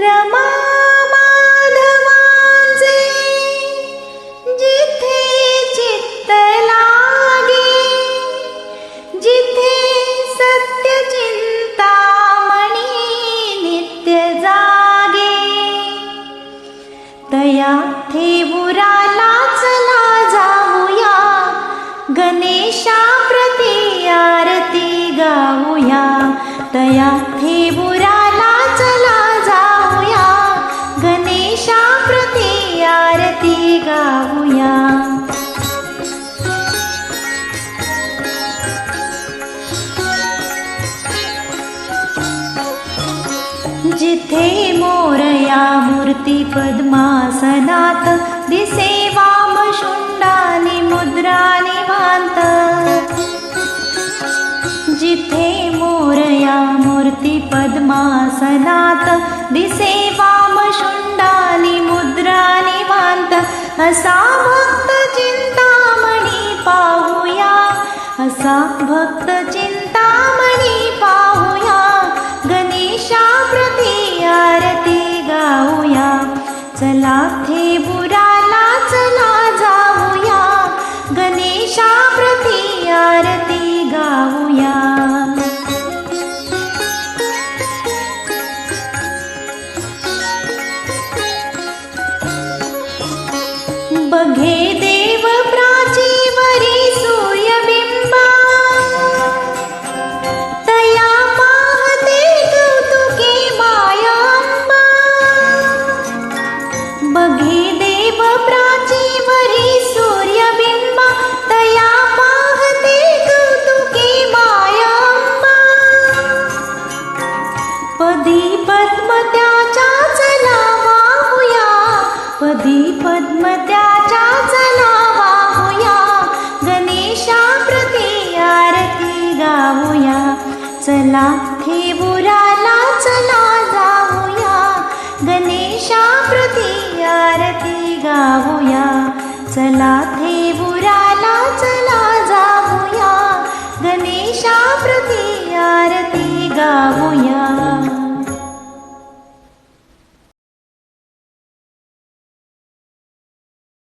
रमा माधवांचे जिथे चित्त लागे जिथे सत्य चिंता मणी नित्य जागे. तया ठेवुराला चला जाऊया गणेशा प्रती आरती गाऊया. तया ठेवुराला जिथे मोरया मूर्ती पद्मासनात दिसे वाम शुंडानी मुद्रा निवांत जिथे मोरया मूर्ती पद्मासनात दिसे असा भक्त चिंतामणी पाहूया. असा भक्त चिंतामणी पाहूया. गणेशा प्रती आरती गाऊया. चला थे बुरा घेते चला ठेवुराला चला जाऊया. गणेशा प्रती आरती गाऊया. चला ठेवुराला चला जाऊया. गणेशा प्रती आरती गाऊया.